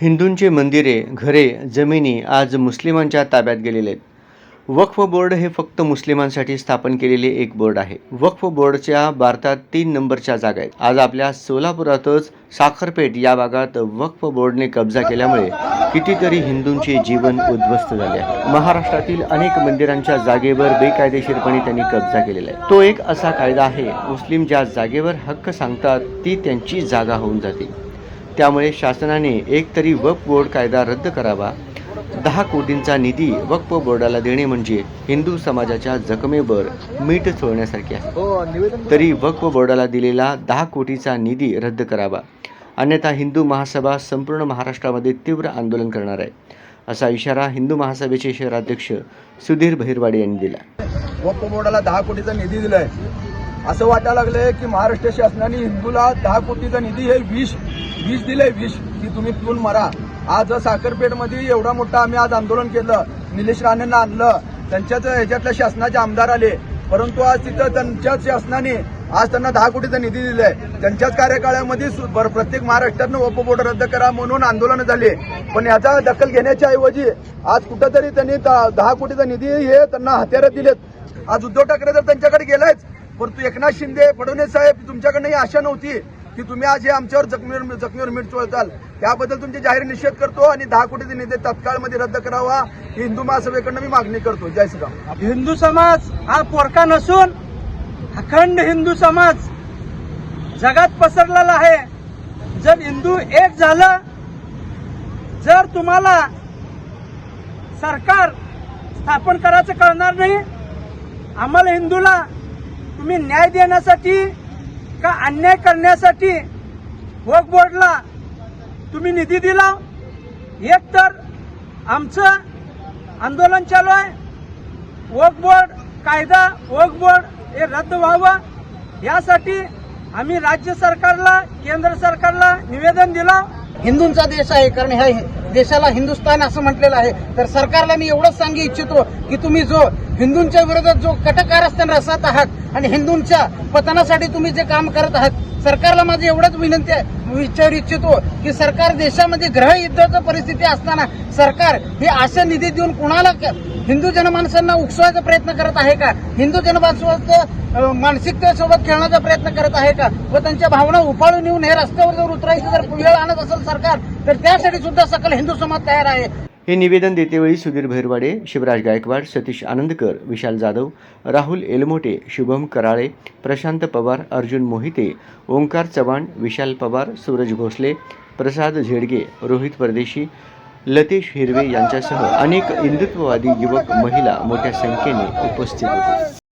हिंदूंची मंदिरे घरे जमिनी आज मुस्लिमांच्या ताब्यात गेलेले आहेत. वक्फ बोर्ड हे फक्त मुस्लिमांसाठी स्थापन केलेले एक बोर्ड आहे. वक्फ बोर्डच्या भारतात तीन नंबरच्या जागा आहेत. आज आपल्या सोलापुरातच साखरपेठ या भागात वक्फ बोर्डने कब्जा केल्यामुळे कितीतरी हिंदूंचे जीवन उद्ध्वस्त झाले आहे. महाराष्ट्रातील अनेक मंदिरांच्या जागेवर बेकायदेशीरपणे त्यांनी कब्जा केलेला आहे. तो एक असा कायदा आहे मुस्लिम ज्या जागेवर हक्क सांगतात ती त्यांची जागा होऊन जाते. त्यामुळे शासनाने एकतरी वक्फ बोर्ड कायदा रद्द करावा दहा कोटींचा निधी वक्फ बोर्डाला देणे म्हणजे हिंदू समाजाच्या जखमेवर मीठ चोळण्यासारखे आहे. तरी वक्फ बोर्डाला दिलेला दहा कोटीचा निधी रद्द करावा. अन्यथा हिंदू महासभा संपूर्ण महाराष्ट्रामध्ये तीव्र आंदोलन करणार आहे. असा इशारा हिंदू महासभेचे शहराध्यक्ष सुधीर बहिरवाडे यांनी दिला. वक्फ बोर्डाला दहा कोटीचा निधी दिलाय. असं वाटायला लागलंय की महाराष्ट्र शासनाने हिंदूला दहा कोटीचा निधी हे विष विष दिलंय विष की तुम्ही पिऊन मरा. आज साखरपेठमध्ये एवढा मोठा आम्ही आज आंदोलन केलं. निलेश राणेंना आणलं. त्यांच्याच ह्याच्यातल्या शासनाचे आमदार आले. परंतु आज तिथं त्यांच्याच शासनाने आज त्यांना दहा कोटीचा निधी दिलाय. त्यांच्याच कार्यकाळामध्ये सु- प्रत्येक महाराष्ट्रातनं वक्फ रद्द करा म्हणून आंदोलन झाले. पण याचा दखल घेण्याच्या ऐवजी आज कुठंतरी त्यांनी दहा कोटीचा निधी हे त्यांना हत्यारं दिलेत. आज उद्धव ठाकरे तर त्यांच्याकडे गेलायच. परंतु एकनाथ शिंदे फडणवीस साहेब तुमच्याकडनं ही आशा नव्हती. की तुम्ही आज हे आमच्यावर जखमीवर जखमीवर मीठ चोळताल. त्याबद्दल तुमचे जाहीर निषेध करतो आणि दहा कोटीचे निधी तत्काळमध्ये रद्द करावा ही हिंदू महासभेकडनं मी मागणी करतो. जय श्रीराम. हिंदू समाज हा पोरका नसून अखंड हिंदू समाज जगात पसरलेला आहे. जर हिंदू एक झालं जर तुम्हाला सरकार स्थापन करायचं कळणार नाही आम्हाला हिंदूला तुम्ही न्याय देण्यासाठी का अन्याय करण्यासाठी वक बोर्डला तुम्ही निधी दिला? एक तर आमचं आंदोलन चालू आहे. वक बोर्ड कायदा वक बोर्ड हे रद्द व्हावं. यासाठी आम्ही राज्य सरकारला केंद्र सरकारला निवेदन दिलं. हिंदूंचा देश आहे कारण ह्या देशाला हिंदुस्थान असं म्हटलेलं आहे. तर सरकारला मी एवढंच सांगू इच्छितो की तुम्ही जो हिंदूंच्या विरोधात जो कटकारस्थान रचत आहात आणि हिंदूंच्या पतनासाठी तुम्ही जे काम करत आहात सरकारला माझी एवढंच विनंती विचारू इच्छितो की सरकार देशामध्ये ग्रहयुद्धाची परिस्थिती असताना सरकार हे अशा निधी देऊन कुणाला क- हिंदू जनमानसांना उकसवायचा प्रयत्न करत आहे का? हिंदू जनमानसासोबत मानसिकतेसोबत खेळण्याचा प्रयत्न करत आहे का? व त्यांच्या भावना उपाळून येऊन हे रस्त्यावर जर उतरायचं जर वेळ आणत असेल सरकार तर त्यासाठी सुद्धा सकल हिंदू समाज तयार आहे. हे निवेदन देतेवेळी सुधीर भैरवाडे शिवराज गायकवाड सतीश आनंदकर विशाल जाधव राहुल एलमोटे शुभम कराळे प्रशांत पवार अर्जुन मोहिते ओंकार चव्हाण विशाल पवार सूरज भोसले प्रसाद झेडगे रोहित परदेशी लतेश हिरवे यांच्यासह अनेक हिंदुत्ववादी युवक महिला मोठ्या संख्येने उपस्थित होते.